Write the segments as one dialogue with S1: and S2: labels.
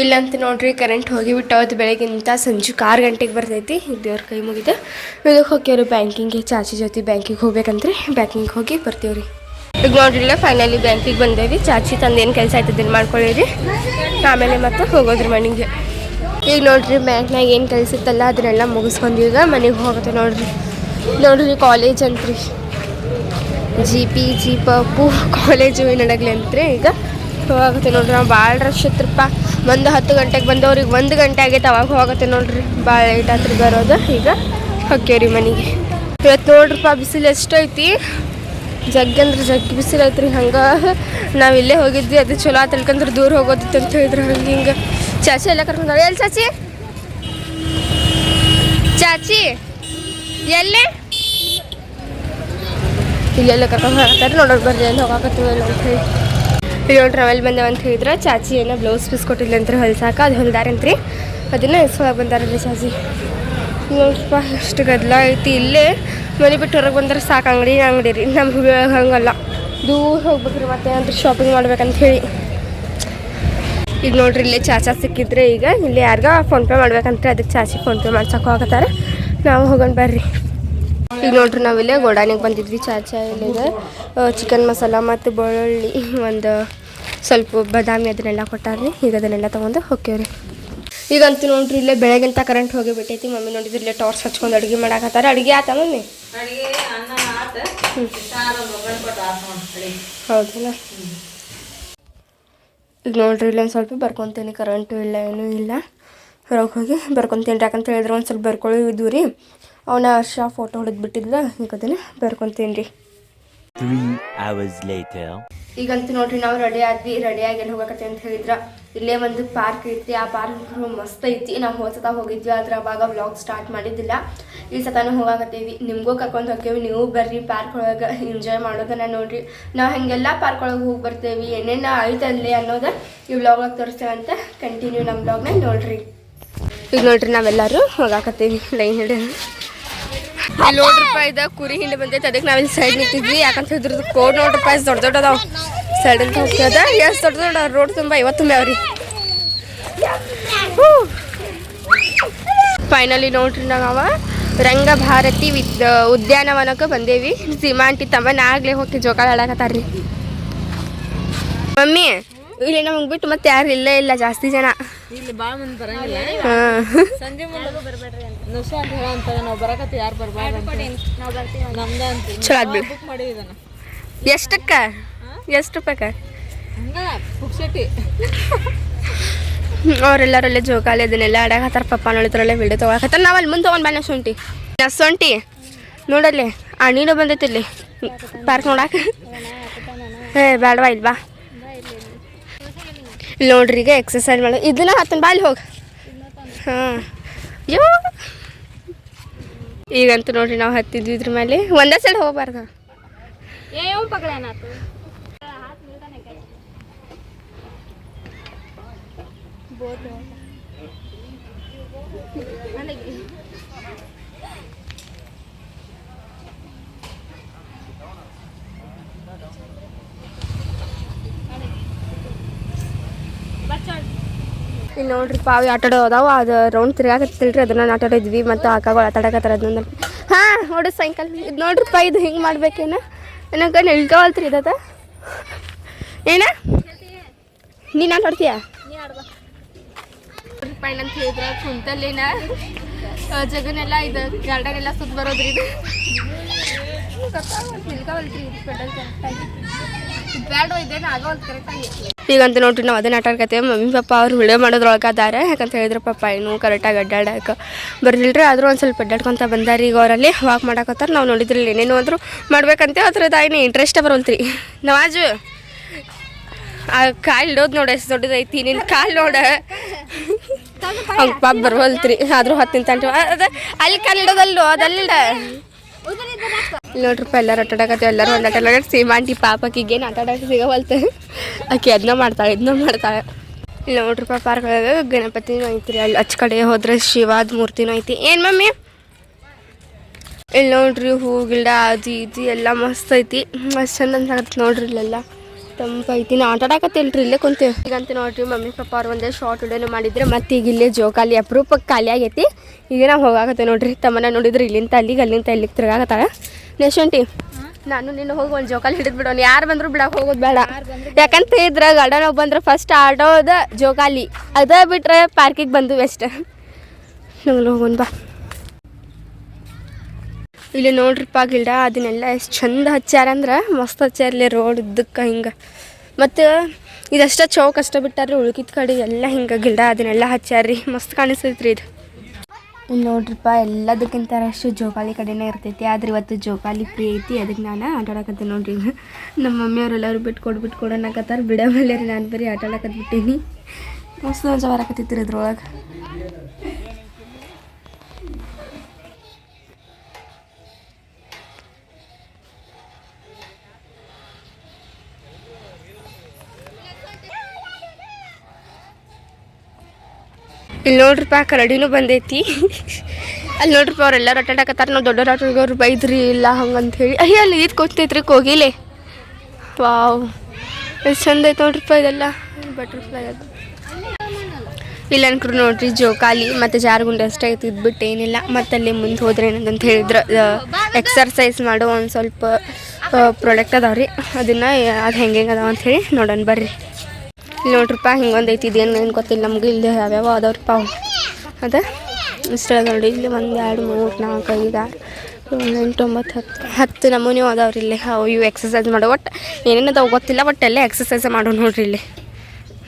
S1: ಇಲ್ಲಂತ ನೋಡ್ರಿ ಕರೆಂಟ್ ಹೋಗಿ ಬೆಳಗಿಂತ ಸಂಜೆ ಆರು ಗಂಟೆಗೆ ಬರ್ತೈತಿ. ದೇವ್ರ ಕೈ ಮುಗಿದು. ಇದಕ್ಕೆ ಹೋಗ್ಯವ್ರಿ ಬ್ಯಾಂಕಿಂಗ್ಗೆ ಚಾಚಿ ಜೊತೆ ಬ್ಯಾಂಕಿಗೆ ಹೋಗ್ಬೇಕಂದ್ರೆ ಬ್ಯಾಂಕಿಂಗ್ ಹೋಗಿ ಬರ್ತೀವ್ರಿ. ಈಗ ನೋಡ್ರಿಲ್ಲ ಫೈನಲಿ ಬ್ಯಾಂಕಿಗೆ ಬಂದೇವಿ. ಚಾಚಿ ತಂದೇನು ಕೆಲಸ ಆಯ್ತದೇನು ಮಾಡ್ಕೊಳ್ಳಿರಿ ಆಮೇಲೆ ಮತ್ತೆ ಹೋಗೋದ್ರಿ ಮನೆಗೆ. ಈಗ ನೋಡ್ರಿ ಬ್ಯಾಂಕ್ನಾಗ ಏನು ಕೆಲಸ ಇತ್ತಲ್ಲ ಅದನ್ನೆಲ್ಲ ಮುಗಿಸ್ಕೊಂಡು ಈಗ ಮನೆಗೆ ಹೋಗುತ್ತೆ ನೋಡ್ರಿ. ನೋಡ್ರಿ college ಅಂತ್ರಿ. G P G Pappu college ನಡಗ್ಲಿ ಅಂತ್ರಿ ಈಗ. ಹೋಗುತ್ತೆ ನೋಡ್ರಿ, ನಾವು ಭಾಳ ರಶ್ ಇತ್ತಪ್ಪ ಒಂದು ಹತ್ತು ಗಂಟೆಗೆ ಬಂದವ್ರಿಗೆ ಒಂದು ಗಂಟೆ ಆಗೈತೆ, ಅವಾಗ ಹೋಗತ್ತೆ ನೋಡ್ರಿ. ಭಾಳ ಲೇಟ್ ಆತ್ರಿ ಬರೋದು. ಈಗ ಹೊಕ್ಕೇವ್ರಿ ಮನೆಗೆ. ಇವತ್ತು ನೋಡ್ರಪ್ಪ ಬಿಸಿಲು ಎಷ್ಟೈತಿ? ಜಗ್ಗಿ ಅಂದ್ರೆ ಜಗ್ಗಿ ಬಿಸಿಲು ಐತ್ರಿ, ಹಂಗೆ. ನಾವು ಇಲ್ಲೇ ಹೋಗಿದ್ವಿ, ಅದು ಚಲೋ ಆತ್ ತಿಳ್ಕೊಂಡ್ರೆ ದೂರ ಹೋಗೋದಿತ್ತು ಅಂತ ಹೇಳಿದ್ರು, ಹಂಗೆ ಹಿಂಗೆ. ಚಾಚಿ ಎಲ್ಲ ಕರ್ಕೊಂಡು ಎಲ್ಲಿ ಚಾಚಿ? ಚಾಚಿ, ಎಲ್ಲಿ? ಇಲ್ಲೆಲ್ಲ ಕರ್ಕೊಂಡು ಹೋಗ್ತಾರೆ ನೋಡೋರು, ಬರ್ರಿ, ಎಲ್ಲಿ ಹೋಗಾಕತ್ತೀವಿ ಅಂತ ಹೇಳಿ ಇಲ್ಲಿ ಟ್ರಾವೆಲ್ ಬಂದವಂತ ಹೇಳಿದ್ರೆ, ಚಾಚಿ ಏನೋ ಬ್ಲೌಸ್ ಪೀಸ್ ಕೊಟ್ಟಿಲ್ಲ ಅಂತ ಹೊಲ್ಸಾಕ, ಅದು ಹೊಲ್ದಾರಂತ್ರಿ. ಅದನ್ನ ಎಸ್ಕೊಳಕ್ಕೆ ಬಂದಾರಲ್ಲ ಚಾಚಿ. ನೋಡ್ರಪ್ಪ, ಅಷ್ಟು ಗದ್ದಲ ಐತಿ. ಇಲ್ಲೇ ಮನೆ ಬಿಟ್ಟು ಹೊರಗೆ ಬಂದ್ರೆ ಸಾಕು, ಅಂಗಡಿ ಅಂಗಡಿ ರೀ. ಹುಬ್ಳಿಯೊಳಗೆ ಹಂಗಲ್ಲ. ದೂರ ಹೋಗ್ಬೇಕ್ರಿ ಮತ್ತೆ, ಅಂದ್ರೆ ಶಾಪಿಂಗ್ ಮಾಡ್ಬೇಕಂತ ಹೇಳಿ. ಈಗ ನೋಡ್ರಿ, ಇಲ್ಲೇ ಚಾಚಾ ಸಿಕ್ಕಿದ್ರೆ ಈಗ, ಇಲ್ಲಿ ಯಾರಿಗ ಫೋನ್ಪೇ ಮಾಡ್ಬೇಕಂತ ಅದಕ್ಕೆ ಚಾಚಿ ಫೋನ್ಪೇ ಮಾಡ್ಸಕ್ಕೆ ಹೋಗತ್ತಾರೆ. ನಾವು ಹೋಗೋಣ ಬರ್ರಿ. ಈಗ ನೋಡ್ರಿ ನಾವಿಲ್ಲೇ ಗೋಡಾನಿಗೆ ಬಂದಿದ್ವಿ. ಚಾಚಾ ಇಲ್ಲಿದೆ. ಚಿಕನ್ ಮಸಾಲ ಮತ್ತು ಬೆಳ್ಳುಳ್ಳಿ ಒಂದು ಸ್ವಲ್ಪ ಬಾದಾಮಿ ಅದನ್ನೆಲ್ಲ ಕೊಟ್ಟಾರ್ರಿ. ಈಗ ಅದನ್ನೆಲ್ಲ ತೊಗೊಂಡು ಈಗ ಈಗಂತೂ ನೋಡ್ರಿ ಇಲ್ಲೇ ಬೆಳಗ್ಗಿಂತ ಕರೆಂಟ್ ಹೋಗಿ ಬಿಟ್ಟೈತಿ. ಮಮ್ಮಿ ನೋಡಿದ್ರೆ ಇಲ್ಲೇ ಟಾರ್ಚ್ ಹಚ್ಕೊಂಡು ಅಡುಗೆ ಮಾಡಾಕತ್ತಾರ. ಅಡುಗೆ ಆತ ಮಮ್ಮಿ? ಹೌದಲ್ಲ? ಈಗ ನೋಡ್ರಿ ಇಲ್ಲೊಂದು ಸ್ವಲ್ಪ ಬರ್ಕೊತೀನಿ. ಕರೆಂಟು ಇಲ್ಲ ಏನೂ ಇಲ್ಲ. ಹೊರಗೆ ಹೋಗಿ ಬರ್ಕೊತೀನಿ. ಯಾಕಂತ ಹೇಳಿದ್ರೆ ಒಂದು ಸ್ವಲ್ಪ ಬರ್ಕೊಳ್ಳಿ ಇದ್ವು ರೀ. ಅವನ ಹರ್ಷ ಫೋಟೋ ಹೊಡೆದು ಬಿಟ್ಟಿದ್ಲ ಈಗ ಅದನ್ನು ಬರ್ಕೊತೀನಿ ರೀ
S2: Three hours later.
S1: ಈಗಂತೂ ನೋಡ್ರಿ ನಾವು ರೆಡಿ ಆದ್ವಿ. ರೆಡಿ ಆಗಿ ಎಲ್ಲಿ ಹೋಗಕತ್ತೆ ಅಂತ ಹೇಳಿದ್ರ ಇಲ್ಲೇ ಒಂದು ಪಾರ್ಕ್ ಐತಿ ಆ ಪಾರ್ಕ್ ಮಸ್ತ್ ಐತಿ ನಾವು ಹೋದ ಹೋಗಿದ್ವಿ ಆದ್ರೆ ಅವಾಗ ವ್ಲಾಗ್ ಸ್ಟಾರ್ಟ್ ಮಾಡಿದ್ದಿಲ್ಲ. ಈ ಸತಾನು ಹೋಗಾಕತ್ತೀವಿ. ನಿಮಗೂ ಕರ್ಕೊಂಡು ಹೋಗ್ತೀವಿ. ನೀವು ಬರ್ರಿ ಪಾರ್ಕ್ ಒಳಗೆ ಎಂಜಾಯ್ ಮಾಡೋದನ್ನ ನೋಡ್ರಿ. ನಾವು ಹಾಗೆಲ್ಲ ಪಾರ್ಕ್ ಒಳಗೆ ಹೋಗಿ ಬರ್ತೇವಿ ಏನೇನು ಐತಲ್ಲಿ ಅನ್ನೋದು ಈ ವ್ಲಾಗ್ ಒಳಗೆ ತೋರಿಸ್ತೇವೆ ಅಂತ ಕಂಟಿನ್ಯೂ ನಮ್ಮ ವ್ಲಾಗ್ನ ನೋಡ್ರಿ. ಈಗ ನೋಡ್ರಿ ನಾವೆಲ್ಲರೂ ಹೋಗಾಕತ್ತೀವಿ ಲೈನ್ ಹಿಡಿದು ಇಲ್ಲಿ ನೋಡ್ರಿ ರೂಪಾಯಿ ಕುರಿ ಹಿಂಡಿ ಬಂದೈತೆ, ಅದಕ್ಕೆ ನಾವಿಲ್ಲಿ ಸೈಡ್ ನಿಂತಿದ್ವಿ. ಯಾಕಂತ ಹೇಳಿದ್ರೆ ಕೋಡ್ ನೋಡ್ರಿ ರೂಪಾಯಿ ದೊಡ್ಡ ದೊಡ್ಡ ಅದಾವ. ಸೈಡ್ ಅಂತ ಹೋಗ್ತದ ಎಷ್ಟು ದೊಡ್ಡ ದೊಡ್ಡ ರೋಡ್ ತುಂಬ, ಇವತ್ತು ತುಂಬ ಅವ್ರಿ. ಫೈನಲಿ ನೋಡ್ರಿ ನಾವ ರಂಗ ಭಾರತಿ ವಿದ್ ಉದ್ಯಾನವನಕ್ಕೆ ಬಂದೇವಿ. ಸೀಮಾ ತಮ್ಮ, ನಾಗ್ಲೇ ಹೋಗಿ ಜೋಕಾಲ ಆಡಕತ್ತಾರ್ರಿ. ಮಮ್ಮಿ ಇಲ್ಲಿ ನಮಗೆ ಬಿಟ್ಟು ಮತ್ತೆ ಯಾರು ಇಲ್ಲೇ ಇಲ್ಲ, ಜಾಸ್ತಿ ಜನ.
S3: ಇಲ್ಲಿ ಬಾ ಮುಂದೆ ಬರಂಗಿಲ್ಲ. ಸಂಜೆ ಮುಂದೆ ಬರಬೇಡ್ರಿ ಅಂತ. ನುಸ ಅಂತ ಹೇಳ ಅಂತ ನಾವು ಬರಕತ್ತಿ ಯಾರು ಬರ್ಬಾರ್ದು ನಾವು ಬರ್ತೀವಿ ನಮ್ದ ಅಂತ
S1: ಚಲೋ ಆದ್ಬಿಡು
S3: ಬುಕ್ ಮಾಡಿವಿ ಇದನ್ನ.
S1: ಎಷ್ಟಕ್ಕ? ಎಷ್ಟು ರೂಪಾಯ್ಕ
S3: ಹಂಗ ಪುಕ್ಷಟಿ
S1: ಅವರೆಲ್ಲರಲ್ಲೇ ಜೋಕಾಲಿ ಅದನ್ನೆಲ್ಲ ಆಡಕತ್ತಾರ ಪಪ್ಪ ನೋಡಿದ್ರಲ್ಲೇ ವಿಡಿಯೋ ತೊಗೊಳಕತ್ತಾರ. ನಾವು ಅಲ್ಲಿ ಮುಂದೆ ತೊಗೊಂಡು ಬನ್ನ ಸೊಂಟಿ ನಾ ಸೊಂಟಿ ನೋಡಲ್ಲಿ ಆ ನೀನು ಬಂದೈತಿ ಇಲ್ಲಿ ಪಾರ್ಕ್ ನೋಡಾಕ. ಏ ಬೇಡವಾ ಇಲ್ಲಿ ಬಾ ಇಲ್ಲಿ ನೋಡ್ರಿ ಈಗ ಎಕ್ಸಸೈಸ್ ಮಾಡೋ. ಇದನ್ನ ಹತ್ತನ ಬಾಲಿ ಹೋಗಿ. ಹಾಂ. ಯೋ. ಈಗಂತೂ ನೋಡ್ರಿ ನಾವು ಹತ್ತಿದ್ವಿ ಇದ್ರ ಮೇಲೆ. ಒಂದೇ ಸೈಡ್ ಹೋಗ್ಬಾರ್ದು. ಇಲ್ಲಿ ನೋಡ್ರಿ ಪಾವಿ ಆಟ ಆಡೋ ಅದು ರೌಂಡ್ ತಿರ್ಗಾಕತ್ತಿಲ್ರಿ ಅದನ್ನ ಆಟ ಆಡಿದ್ವಿ ಮತ್ತು ಆಕಾಗಳು ಆಟ ಆಡಕತ್ತಾರ ಅದನ್ನ. ಹಾಂ, ನೋಡಿ ಸಾಯಂಕಾಲ ಇದು ಪಾ, ಇದು ಹಿಂಗೆ ಮಾಡ್ಬೇಕೇನ? ನನಗೆ ನಿಲ್ಕವಲ್ತ್ರಿ ಇದದ ಏನ? ನೀನು ಆಟ ಆಡ್ತೀಯ? ಕುಂತಲ್ಲೇನ? ಜಗನೆಲ್ಲ ಇದು ಗಾರ್ಡನ್ ಎಲ್ಲ ಸುತ್ತ ಬರೋದ್ರಿ ಇದು. ನಿಲ್ಕವಲ್ತ್ರಿ ಇದು ಕರೆಕ್ಟಾಗಿ ಈಗಂತ ನೋಡ್ರಿ ನಾವು ಅದನ್ನ ಆಟ ಆಡ್ಕತ್ತೇವೆ ಮಮ್ಮಿ ಪಪ್ಪ ಅವ್ರು ವಿಡಿಯೋ ಮಾಡೋದ್ರೊಳಗೆ ಅದಾರೆ. ಯಾಕಂತ ಹೇಳಿದ್ರೆ ಪಪ್ಪ ಏನು ಕರೆಕ್ಟಾಗಿ ಅಡ್ಡಾಡಕ್ಕೆ ಬರ್ಲಿಲ್ರಿ. ಆದರೂ ಒಂದು ಸ್ವಲ್ಪ ಅಡ್ಡಾಡ್ಕೊತ ಬಂದಾರ ಈಗ ಅವರಲ್ಲಿ. ವಾಕ್ ಮಾಡಾಕತ್ತಾರೆ. ನಾವು ನೋಡಿದ್ರಲ್ಲಿ ಏನೇನು ಅಂದರೂ ಮಾಡ್ಬೇಕಂತ. ಅದ್ರದ್ದು ಏನು ಇಂಟ್ರೆಸ್ಟ್ ಬರೋಲ್ತ್ರಿ. ನವಾಜು ಆ ಕಾಲು ಇಡೋದು ನೋಡ ಎಷ್ಟು ದೊಡ್ಡದೈತಿ. ನಿನ್ನ ಕಾಲು ನೋಡ. ಹಂಗೆ ಪಾಪ ಬರ್ವಲ್ತ್ರಿ. ಆದರೂ ಹತ್ತಿನ ತಂಟ. ಅದ ಅಲ್ಲಿ ಕಾಲು ಇಡೋದಲ್ಲೋ ಅದಲ್ಲ ಇಲ್ಲಿ ನೋಡ್ರಪ್ಪ ಎಲ್ಲರೂ ಆಟ ಆಡಕತ್ತೀವಿ ಎಲ್ಲರೂ ಒಂದು ಆಟ ಆಡಕ್ಕೆ ಸೇಮ್ ಆಂಟಿ ಪಾಪಕ್ಕಿಗೇನು ಆಟ ಆಡಕ್ಕೆ ಸಿಗವಲ್ತು. ಆಕೆ ಅದನ್ನ ಮಾಡ್ತಾಳೆ ಇದನ್ನ ಮಾಡ್ತಾಳೆ. ನೋಡ್ರಪ್ಪ ಪಾರ್ಕ್ ಒಳಗೆ ಗಣಪತಿನೂ ಐತ್ರಿ ಅಲ್ಲಿ ಅಚ್ಚ ಕಡೆ ಹೋದ್ರೆ ಶಿವಾದ ಮೂರ್ತಿನೂ ಐತಿ ಏನು ಮಮ್ಮಿ? ಇಲ್ಲಿ ನೋಡ್ರಿ ಹೂ ಗಿಡ ಅದು ಇದು ಎಲ್ಲ ಮಸ್ತ್ ಐತಿ. ಮಸ್ತ್ ಚಂದ ಅಂತ ನೋಡ್ರಿ ಇಲ್ಲೆಲ್ಲ. ತಂಪೈತಿ ನಾ ಆಟ ಆಡಕತ್ತಿಲ್ರಿ ಇಲ್ಲೇ ಕುಂತೀವಿ ಈಗಂತ ನೋಡ್ರಿ, ಮಮ್ಮಿ, ಪಪ್ಪ ಅವ್ರು ಒಂದೇ ಶಾರ್ಟ್ ವಿಡಿಯೋನು ಮಾಡಿದ್ರೆ. ಮತ್ತೆ ಈಗ ಇಲ್ಲೇ ಜೋಕಾಲಿ ಅಪರೂಪಕ್ಕೆ ಖಾಲಿ ಆಗೈತಿ. ಈಗ ನಾವು ಹೋಗಾಕತ್ತೆ ನೋಡ್ರಿ. ತಮ್ಮನ ನೋಡಿದ್ರೆ, ಇಲ್ಲಿಂದ ಅಲ್ಲಿಗೆ ಅಲ್ಲಿಂದ ಇಲ್ಲಿಗೆ ತಿರ್ಗಾಕತ್ತಾಳ ನೆಶಂಟಿ ನಾನು ನಿನ್ನ ಹೋಗಿ ಒಂದು ಜೋಕಾಲಿ ಹಿಡಿದು ಬಿಡೋಣ ಯಾರು ಬಂದ್ರು ಬಿಡಕ್ಕೆ ಹೋಗೋದು ಬೇಡ. ಯಾಕಂತ ಇದ್ರ ಗಾರ್ಡನ್ ಹೋಗಿ ಬಂದ್ರೆ ಫಸ್ಟ್ ಆಡೋದ ಜೋಕಾಲಿ ಅದ ಬಿಟ್ರೆ ಪಾರ್ಕಿಗೆ ಬಂದು ಬೆಸ್ಟ್ ನಂಗೆ ಹೋಗೋಣ ಬಾ. ಇಲ್ಲಿ ನೋಡ್ರಿಪ್ಪ ಗಿಡ ಅದನ್ನೆಲ್ಲ ಎಷ್ಟು ಚಂದ ಹಚ್ಚಾರ ಅಂದ್ರೆ ಮಸ್ತ್ ಹಚ್ಚಾರ್ಲಿ ರೋಡ್ ಉದ್ದಕ್ಕೆ ಹಿಂಗೆ. ಮತ್ತು ಇದಷ್ಟ ಚೌಕ್ ಅಷ್ಟ ಬಿಟ್ಟಾರ್ರಿ ಉಳ್ಕಿದ ಕಡೆ ಎಲ್ಲ ಹಿಂಗೆ ಗಿಡ ಅದನ್ನೆಲ್ಲ ಹಚ್ಚಾರ್ರಿ ಮಸ್ತ್ ಕಾಣಿಸ್ತೈತ್ರಿ ಇದು. ಇಲ್ಲಿ ನೋಡ್ರಿಪ್ಪ ಎಲ್ಲದಕ್ಕಿಂತ ಅಷ್ಟು ಜೋಕಾಲಿ ಕಡೆನೇ ಇರ್ತೈತಿ. ಆದ್ರೆ ಇವತ್ತು ಜೋಕಾಲಿ ಫ್ರೀ ಐತಿ. ಅದಕ್ಕೆ ನಾನು ಆಟ ಆಡಕತ್ತೆ ನೋಡ್ರಿ ಈಗ. ನಮ್ಮ ಮಮ್ಮಿಯವ್ರೆಲ್ಲರೂ ಬಿಟ್ಟು ಕೊಡು ಬಿಟ್ಟು ಕೊಡೋಣಕತ್ತಾರ ಬಿಡ ಮೇಲೆ ರೀ ನಾನು ಬರೀ ಆಟ ಆಡಕತ್ಬಿಟ್ಟೀನಿ ಮಸ್ತ್ ಮಜಾ ಬರಕತ್ತೈತ್ರಿ ಇದ್ರೊಳಗೆ. ಇಲ್ಲಿ ನೋಡ್ರಿಪ್ಪ ಕರಡಿನೂ ಬಂದೈತಿ. ಅಲ್ಲಿ ನೋಡ್ರಿಪ್ಪ ಅವರೆಲ್ಲ ಅಟ್ಟಾಡಕತ್ತಾರ ನಾವು ದೊಡ್ಡವ್ರ ಆಟೋರು ಬೈದ್ರಿ, ಇಲ್ಲ ಹಂಗಂತ ಹೇಳಿ ಅಯ್ಯ, ಅಲ್ಲಿ ಇದು ಕೊಡ್ತೈತ್ರಿ ಕೋಗಿಲೆ. ಪಾವ್ ಎಷ್ಟು ಚಂದ ಐತೆ ನೋಡ್ರಿಪ್ಪ ಇದೆಲ್ಲ. ಬಟರ್ಫ್ಲೈ ಅದು. ಇಲ್ಲ ಅನ್ಕ್ರು ನೋಡ್ರಿ ಜೋಕಾಲಿ ಮತ್ತು ಜಾರುಗುಂಡೆ ಅಷ್ಟೇ ಐತಿ ಇದ್ಬಿಟ್ಟು ಏನಿಲ್ಲ. ಮತ್ತು ಅಲ್ಲಿ ಮುಂದೆ ಹೋದ್ರೆ ಏನಂತ ಹೇಳಿದ್ರೆ ಎಕ್ಸರ್ಸೈಸ್ ಮಾಡೋ ಒಂದು ಸ್ವಲ್ಪ ಪ್ರಾಡಕ್ಟ್ ರೀ ಅದನ್ನು, ಅದು ಹೆಂಗೆ ಹೆಂಗೆ ಅದಾವ ಅಂತ ಹೇಳಿ ನೋಡೋಣ ಬರ್ರಿ. ಇಲ್ಲಿ ನೋಡ್ರಿಪ್ಪ ಹಿಂಗೊಂದು ಐತಿ, ಇದೇನು ಏನು ಗೊತ್ತಿಲ್ಲ, ನಮ್ಗೆ ಇಲ್ಲಿ ಯಾವ್ಯಾವ ಅದಾವ್ರಿಪ್ಪ ಅವು. ಅದ? ಇಷ್ಟ ನೋಡಿ ಇಲ್ಲಿ ಒಂದು ಎರಡು ಮೂರು ನಾಲ್ಕು ಐದು ಆರು ಎಂಟು, ಒಂಬತ್ತು, ಹತ್ತು ಹತ್ತು ನಮೂನಿ ಅದಾವ್ರಿ ಇಲ್ಲಿ. ಅವು ಇವು ಎಕ್ಸಸೈಸ್ ಮಾಡೋ ಒಟ್ಟು ಏನೇನು ಅದಾವೆ ಗೊತ್ತಿಲ್ಲ, ಒಟ್ಟು ಎಲ್ಲ ಎಕ್ಸಸೈಸ್ ಮಾಡೋ ನೋಡ್ರಿ ಇಲ್ಲಿ.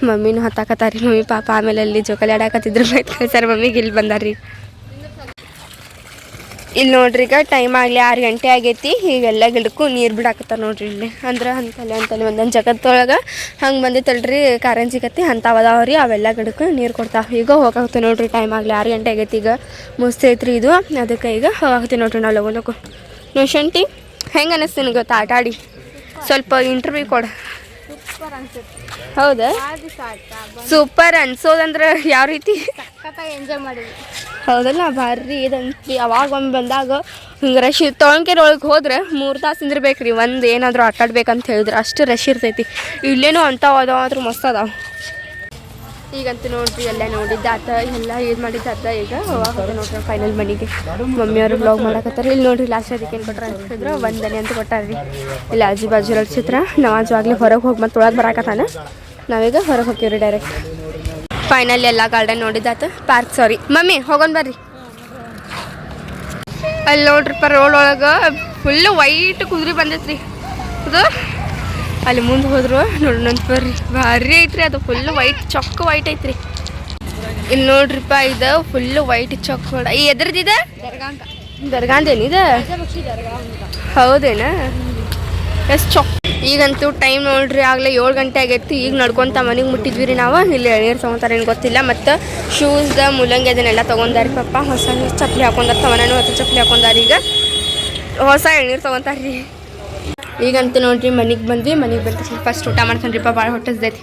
S1: ಮಮ್ಮಿನೂ ಹತ್ತಾಕತ್ತಾರಿ, ಮಮ್ಮಿ, ಪಾಪ ಆಮೇಲೆ ಅಲ್ಲಿ ಜೋಕಾಲಿ ಆಡಾಕತ್ತಿದ್ರು ಬೈತ್ ಮಮ್ಮಿಗೆ ಇಲ್ಲಿ ಬಂದಾರ್ರಿ. ಇಲ್ಲಿ ನೋಡ್ರಿ ಈಗ ಟೈಮ್ ಆಗಲಿ ಆರು ಗಂಟೆ ಆಗೈತಿ. ಈಗೆಲ್ಲ ಗಿಡಕ್ಕೂ ನೀರು ಬಿಡಾಕತ್ತಾರ ನೋಡ್ರಿ ಇಲ್ಲಿ. ಅಂದ್ರೆ ಅಂತಲ್ಲಿ ಅಂತಲ್ಲಿ ಒಂದೊಂದು ಜಗತ್ತೊಳಗೆ ಹಂಗೆ ಬಂದಿತ್ತಲ್ರಿ ಕಾರಂಜಿ ಕತ್ತಿ ಅಂಥವು ರೀ ಅವೆಲ್ಲ ಗಿಡಕ್ಕೂ ನೀರು ಕೊಡ್ತಾವೆ. ಈಗ ಹೋಗಾಕತ್ತೆ ನೋಡ್ರಿ ಟೈಮ್ ಆಗಲಿ ಆರು ಗಂಟೆ ಆಗೈತಿ ಈಗ. ಮುಸ್ತೈತ್ರಿ ಇದು. ಅದಕ್ಕೆ ಈಗ ಹೋಗಾಕತ್ತಿ ನೋಡ್ರಿ ನಾವು ಲಗೋನಕ್ಕೂ ನೋ ಶಂಟಿ ಹೆಂಗೆ ಅನ್ನಿಸ್ತು ನಿನಗೆ ಗೊತ್ತಾ? ಆಟ ಆಡಿ. ಸ್ವಲ್ಪ ಇಂಟರ್ವ್ಯೂ ಕೊಡು. ಹೌದಾ? ಸೂಪರ್ ಅನ್ಸೋದಂದ್ರೆ ಯಾವ ರೀತಿ?
S3: ಎಂಜಾಯ್ ಮಾಡಿದ್ವಿ.
S1: ಹೌದಲ್ಲ? ಭಾರಿ ಇದಂತಿ ಅವಾಗ ಒಮ್ಮೆ ಬಂದಾಗ ಹಿಂಗೆ ರಶ್ ತೊಳ್ಕೆರೆ ಒಳಗೆ ಹೋದ್ರೆ ಮೂರು ತಾಸು ನಿಂದಿರ್ಬೇಕು ರೀ ಒಂದು ಏನಾದರೂ ಆಟಾಡ್ಬೇಕಂತ ಹೇಳಿದ್ರೆ ಅಷ್ಟು ರಶ್ ಇರ್ತೈತಿ. ಇಲ್ಲೇನೋ ಅಂಥವು ಅದಾವ, ಆದ್ರೂ ಮಸ್ತ್ ಅದಾವ. ಈಗಂತೂ ನೋಡ್ರಿ, ಎಲ್ಲ ನೋಡಿದ್ದಾತ ಎಲ್ಲ ಇದು ಮಾಡಿದ್ದಾತ ಈಗ ಅವಾಗ ನೋಡ್ರಿ ಫೈನಲ್ ಮನೆಗೆ. ಮಮ್ಮಿಯವರು ಬ್ಲಾಗ್ ಮಾಡಕತ್ತಾರ. ಇಲ್ಲಿ ನೋಡ್ರಿ ಲಾಸ್ಟ್ ಅದಕ್ಕೆ ಏನು ಕೊಟ್ರ ಅಂತಂದ್ರೆ ಒಂದನೆ ಅಂತ ಕೊಟ್ಟಾರ್ರಿ. ಇಲ್ಲಿ ಆಜು ಬಾಜು ಚಿತ್ರ. ಚಿತ್ರ ಆಜು ಆಗ್ಲಿ ಹೊರಗೆ ಹೋಗಿ ಮತ್ತೆ ಒಳಗೆ ಬರಾಕತ್ತಾನ. ನಾವೀಗ ಹೊರಗೆ ಹೋಗ್ತೀವಿ ಡೈರೆಕ್ಟ್ ಫೈನಲ್ ಎಲ್ಲ ಗಾರ್ಡನ್ ನೋಡಿದಾತ. ಪಾರ್ಕ್ ಸಾರಿ ಮಮ್ಮಿ ಹೋಗೋಣ ಬರ್ರಿ. ಅಲ್ಲಿ ನೋಡ್ರಿಪ್ಪ ರೋಡ್ ಒಳಗೆ ಫುಲ್ ವೈಟ್ ಕುದುರೆ ಬಂದೈತ್ರಿ. ಅದು ಅಲ್ಲಿ ಮುಂದೆ ಹೋದ್ರು ನೋಡೋಣಂತ ಬರ್ರಿ. ಭಾರಿ ಐತ್ರಿ ಅದು ಫುಲ್ ವೈಟ್ ಚೊಕ್ಕ ವೈಟ್ ಐತ್ರಿ. ಇಲ್ಲಿ ನೋಡ್ರಿಪ್ಪ ಇದು ಫುಲ್ ವೈಟ್ ಚೊಕ್ಕ ಈ ಎದ್ರದಿದೆ
S3: ದರ್ಗಾ ಅಂತ ದರ್ಗಾ
S1: ಹೌದೇನ? ಎಷ್ಟು ಚೊಕ್ ಈಗಂತೂ ಟೈಮ್ ನೋಡ್ರಿ, ಆಗಲೇ ಏಳು ಗಂಟೆ ಆಗೈತಿ. ಈಗ ನಡ್ಕೊಂತ ಮನೆಗೆ ಮುಟ್ಟಿದ್ವಿ ರೀ ನಾವು. ಇಲ್ಲಿ ಎಳ್ನೀರು ತೊಗೊಂತಾರೆ ಏನು ಗೊತ್ತಿಲ್ಲ. ಮತ್ತು ಶೂಸ್ದ ಮೂಲಂಗಿ ಅದನ್ನೆಲ್ಲ ತೊಗೊಂಡಾರಿ ಪಪ್ಪ ಹೊಸ ಚಪ್ಪಲಿ ಹಾಕೊಂಡಾರ. ತವನೂ ಹೊಸ ಚಪ್ಪಲಿ ಹಾಕೊಂಡಾರ ಈಗ. ಹೊಸ ಎಳ್ನೀರು ತೊಗೊಂತಾರ್ರಿ ಈಗಂತೂ ನೋಡ್ರಿ ಮನೆಗೆ ಬಂದ್ವಿ. ಮನೆಗೆ ಬಂದ ಫಸ್ಟ್ ಊಟ ಮಾಡ್ತಾನ್ರಿಪ್ಪ ಭಾಳ ಹೊಟ್ಟಸ್ದೈತಿ